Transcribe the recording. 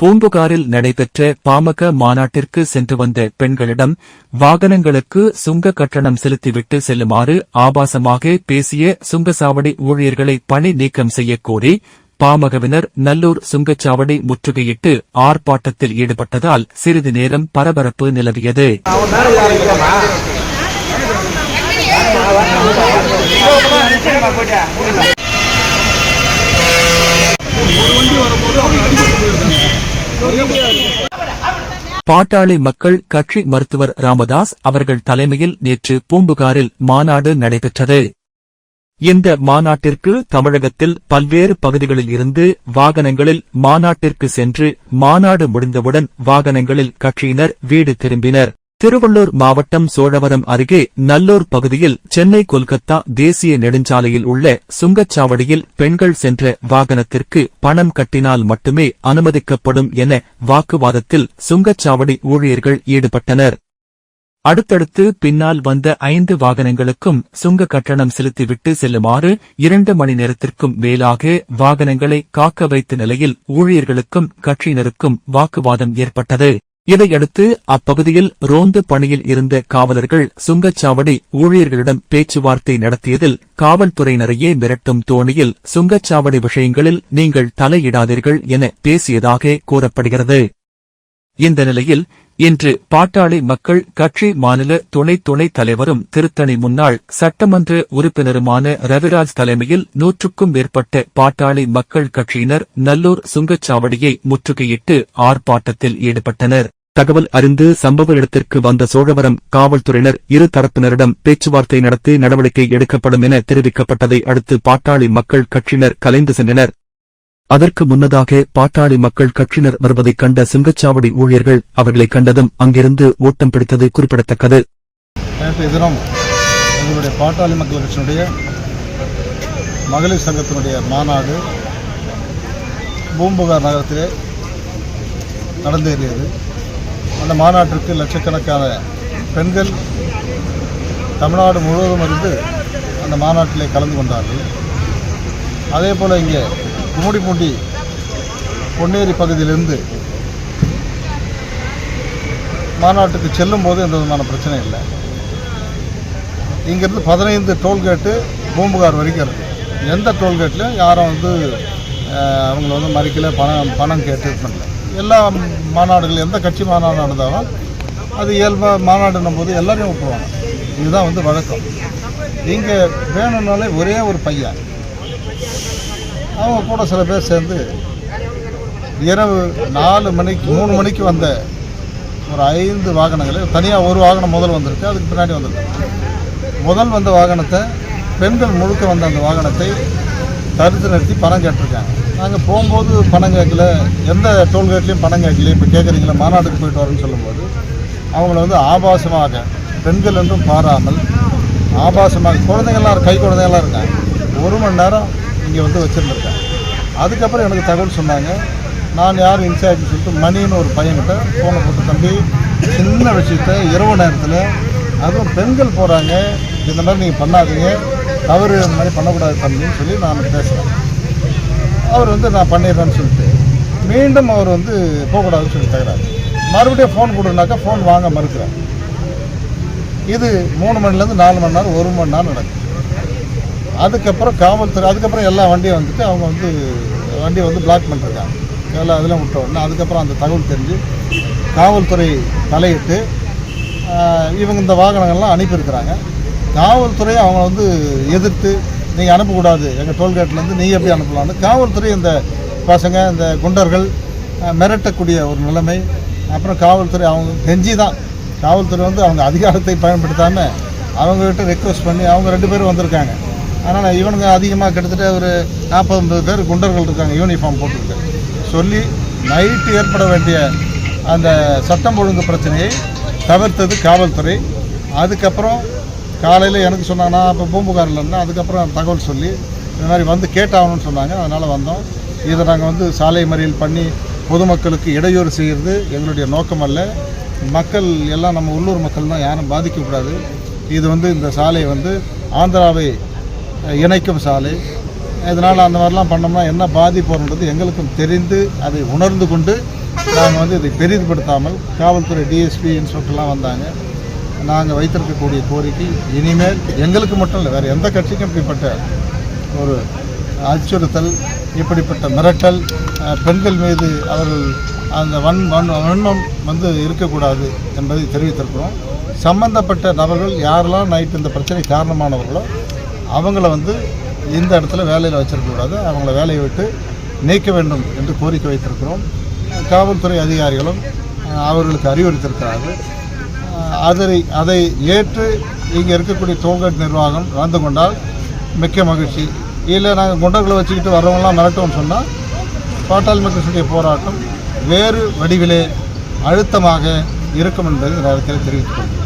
பூம்புகாரில் நடைபெற்ற பாமக மாநாட்டிற்கு சென்று வந்த பெண்களிடம் வாகனங்களுக்கு சுங்க கட்டணம் செலுத்திவிட்டு செல்லுமாறு ஆபாசமாக பேசிய சுங்கச்சாவடி ஊழியர்களை பணி நீக்கம் செய்யக்கோரி பாமகவினர் நல்லூர் சுங்கச்சாவடி முற்றுகையிட்டு ஆர்ப்பாட்டத்தில் ஈடுபட்டதால் சிறிது நேரம் பரபரப்பு நிலவியது. பாட்டாளி மக்கள் கட்சி மருத்துவர் ராமதாஸ் அவர்கள் தலைமையில் நேற்று பூம்புகாரில் மாநாடு நடைபெற்றது. இந்த மாநாட்டிற்கு தமிழகத்தில் பல்வேறு பகுதிகளில் இருந்து வாகனங்களில் மாநாட்டிற்கு சென்று மாநாடு முடிந்தவுடன் வாகனங்களில் கட்சியினர் வீடு திரும்பினர். திருவள்ளூர் மாவட்டம் சோழவரம் அருகே நல்லூர் பகுதியில் சென்னை கொல்கத்தா தேசிய நெடுஞ்சாலையில் உள்ள சுங்கச்சாவடியில் பெண்கள் சென்ற வாகனத்திற்கு பணம் கட்டினால் மட்டுமே அனுமதிக்கப்படும் என வாக்குவாதத்தில் சுங்கச்சாவடி ஊழியர்கள் ஈடுபட்டனர். அடுத்தடுத்து பின்னால் வந்த ஐந்து வாகனங்களுக்கும் சுங்க கட்டணம் செலுத்திவிட்டு செல்லுமாறு இரண்டு மணி நேரத்திற்கும் மேலாக வாகனங்களை காக்க வைத்த நிலையில் ஊழியர்களுக்கும் கட்சியினருக்கும் வாக்குவாதம் ஏற்பட்டது. இதையடுத்து அப்பகுதியில் ரோந்து பணியில் இருந்த காவலர்கள் சுங்கச்சாவடி ஊழியர்களிடம் பேச்சுவார்த்தை நடத்தியதில் காவல்துறையினரையே மிரட்டும் தோணியில் சுங்கச்சாவடி விஷயங்களில் நீங்கள் தலையிடாதீர்கள் என பேசியதாக கூறப்படுகிறது. இந்த நிலையில் இன்று பாட்டாளி மக்கள் கட்சி மாநில துணை துணைத் தலைவரும் திருத்தணி முன்னாள் சட்டமன்ற உறுப்பினருமான ரவிராஜ் தலைமையில் நூற்றுக்கும் மேற்பட்ட பாட்டாளி மக்கள் கட்சியினர் நல்லூர் சுங்கச்சாவடியை முற்றுகையிட்டு ஆர்ப்பாட்டத்தில் ஈடுபட்டனர். தகவல் அறிந்து சம்பவ இடத்திற்கு வந்த சோழவரம் காவல்துறையினர் இரு தரப்பினரிடம் பேச்சுவார்த்தை நடத்தி நடவடிக்கை எடுக்கப்படும் என தெரிவிக்கப்பட்டதை அடுத்து பாட்டாளி மக்கள் கட்சியினர் கலைந்து சென்றனர். அதற்கு முன்னதாக பாட்டாளி மக்கள் கட்சியினர் வருவதைக் கண்ட சிங்கச்சாவடி ஊழியர்கள் அவர்களை கண்டதும் அங்கிருந்து ஓட்டம் பிடித்தது குறிப்பிடத்தக்கது. நேற்றைய தினம் எங்களுடைய பாட்டாளி மக்கள் கட்சியினுடைய மகளிர் சங்கத்தினுடைய மாநாடு பூம்புகார் நகரத்திலே நடந்தேறியது. அந்த மாநாட்டிற்கு லட்சக்கணக்கான பெண்கள் தமிழ்நாடு முழுவதும் இருந்து அந்த மாநாட்டிலே கலந்து கொண்டார்கள். அதே போல் இங்கே கும்மிடிப்பூண்டி பொன்னேரி பகுதியிலிருந்து மாநாட்டுக்கு செல்லும் போது எந்த விதமான பிரச்சனை இல்லை. இங்கேருந்து பதினைந்து டோல்கேட்டு பூம்புகார் வரைக்கும் இருக்குது எந்த டோல்கேட்லையும் யாரும் வந்து அவங்கள வந்து மறிக்கல பணம் பணம் கேட்டு இது பண்ணல. எல்லா மாநாடுகள் எந்த கட்சி மாநாடு நடந்தாலும் அது இயல்பாக மாநாடுன்னும் போது எல்லாரையும் ஒப்புவாங்க. இதுதான் வந்து வழக்கம். இங்கே வேணும்னாலே ஒரே ஒரு பையன். அவங்க கூட சில பேர் சேர்ந்து இரவு நாலு மணிக்கு மூணு மணிக்கு வந்த ஒரு ஐந்து வாகனங்கள் தனியாக ஒரு வாகனம் முதல் வந்திருக்கு அதுக்கு பின்னாடி வந்திருக்கு. முதல் வந்த வாகனத்தை பெண்கள் முழுக்க வந்த அந்த வாகனத்தை தடுத்து நிறுத்தி பணம் கேட்டிருக்காங்க. நாங்கள் போகும்போது பணம் கேட்கல. எந்த டோல்கேட்லேயும் பணம் கேட்கல. இப்போ கேட்குறீங்களா மாநாட்டுக்கு போயிட்டு வரேன்னு சொல்லும்போது. அவங்கள வந்து ஆபாசமாக பெண்கள் என்றும் பாராமல் ஆபாசமாக குழந்தைங்கள்லாம் கை குழந்தைங்களாம் இருக்காங்க. ஒரு மணி நேரம் இங்கே வந்து வச்சுருந்துருக்காங்க. அதுக்கப்புறம் எனக்கு தகவல் சொன்னாங்க. நான் யார் இன்சார்ஜ்னு சொல்லிட்டு மணின்னு ஒரு பையன்கிட்ட ஃபோனை போட்டு தம்பி சின்ன விஷயத்த இரவு நேரத்தில் அதுவும் பெண்கள் போகிறாங்க இந்த மாதிரி நீங்கள் பண்ணாதீங்க. தவறு இந்த மாதிரி பண்ணக்கூடாது தம்பின்னு சொல்லி நான் பேசுகிறேன் அவர் வந்து நான் பண்ணிடுறேன்னு சொல்லிட்டு மீண்டும் அவர் வந்து போகக்கூடாதுன்னு சொல்லி தகுறாரு மறுபடியும் ஃபோன் கொடுனாக்கா ஃபோன் வாங்க மறுக்கிறார். இது மூணு மணிலேருந்து நாலு மணி நேரம் ஒரு மணி நேரம் நடக்கும் அதுக்கப்புறம் காவல்துறை அதுக்கப்புறம் எல்லா வண்டியும் வந்துட்டு அவங்க வந்து வண்டியை வந்து பிளாக் பண்ணிருக்காங்க. எல்லாம் அதெல்லாம் விட்ட உடனே அதுக்கப்புறம் அந்த தகவல் தெரிஞ்சு காவல்துறை தலையிட்டு இவங்க இந்த வாகனங்கள்லாம் அனுப்பியிருக்கிறாங்க. காவல்துறை அவங்க வந்து எதிர்த்து நீங்கள் அனுப்பக்கூடாது. எங்கள் டோல்கேட்லேருந்து நீங்கள் எப்படி அனுப்பலாம்னு. காவல்துறை இந்த பசங்க இந்த குண்டர்கள் மிரட்டக்கூடிய ஒரு நிலைமை. அப்புறம் காவல்துறை அவங்க கெஞ்சி தான். காவல்துறை வந்து அவங்க அதிகாரத்தை பயன்படுத்தாமல் அவங்ககிட்ட ரெக்வஸ்ட் பண்ணி அவங்க ரெண்டு பேரும் வந்திருக்காங்க. ஆனால் இவனுங்க அதிகமாக கிட்டத்தட்ட ஒரு நாற்பது ஐம்பது பேர் குண்டர்கள் இருக்காங்க யூனிஃபார்ம் போட்டுருக்கு சொல்லி நைட்டு ஏற்பட வேண்டிய அந்த சட்டம் ஒழுங்கு பிரச்சனையை தவிர்த்தது காவல்துறை. அதுக்கப்புறம் காலையில் எனக்கு சொன்னாங்க நான் இப்போ பூம்புகாரில் இருந்தேன். அதுக்கப்புறம் தகவல் சொல்லி இந்த மாதிரி வந்து கேட்டாகணும்னு சொன்னாங்க. அதனால் வந்தோம். இதை நாங்கள் வந்து சாலை மறியல் பண்ணி பொதுமக்களுக்கு இடையூறு செய்கிறது எங்களுடைய நோக்கம் அல்ல. மக்கள் எல்லாம் நம்ம உள்ளூர் மக்கள் தான் யாரும் பாதிக்கக்கூடாது. இது வந்து இந்த சாலை வந்து ஆந்திராவை இணைக்கும் சாலை. இதனால் அந்த மாதிரிலாம் பண்ணோம்னா என்ன பாதிப்பு எங்களுக்கும் தெரிந்து அதை உணர்ந்து கொண்டு நாங்கள் வந்து இதை பெரிதுபடுத்தாமல் காவல்துறை டிஎஸ்பி இன்ஸ்பெக்டர்லாம் வந்தாங்க. நாங்கள் வைத்திருக்கக்கூடிய கோரிக்கை இனிமேல் எங்களுக்கு மட்டும் இல்லை வேறு எந்த கட்சிக்கும் இப்படிப்பட்ட ஒரு அச்சுறுத்தல் இப்படிப்பட்ட மிரட்டல் பெண்கள் மீது அவர்கள் அந்த வன் வன் வன்மம் வந்து இருக்கக்கூடாது என்பதை தெரிவித்திருக்கிறோம். சம்பந்தப்பட்ட நபர்கள் யாரெல்லாம் நைட் இந்த பிரச்சனை காரணமானவர்களோ அவங்கள வந்து இந்த இடத்துல வேலையில் வச்சிருக்கக்கூடாது. அவங்கள வேலையை விட்டு நீக்க வேண்டும் என்று கோரிக்கை வைத்திருக்கிறோம். காவல்துறை அதிகாரிகளும் அவர்களுக்கு அறிவுறுத்திருக்கிறார்கள் அஹ், அதை அதை ஏற்று இங்கே இருக்கக்கூடிய டோல்கேட் நிர்வாகம் நடந்து கொண்டால் மிக்க மகிழ்ச்சி. இல்லை நாங்கள் குண்டர்களை வச்சுக்கிட்டு வர்றவங்களாம் மிரட்டோம்னு சொன்னால் பாட்டாளி மக்களுடைய போராட்டம் வேறு வடிவிலே அழுத்தமாக இருக்கும் என்பதை இந்த நேரத்தில் தெரிவித்துக் கொள்கிறேன்.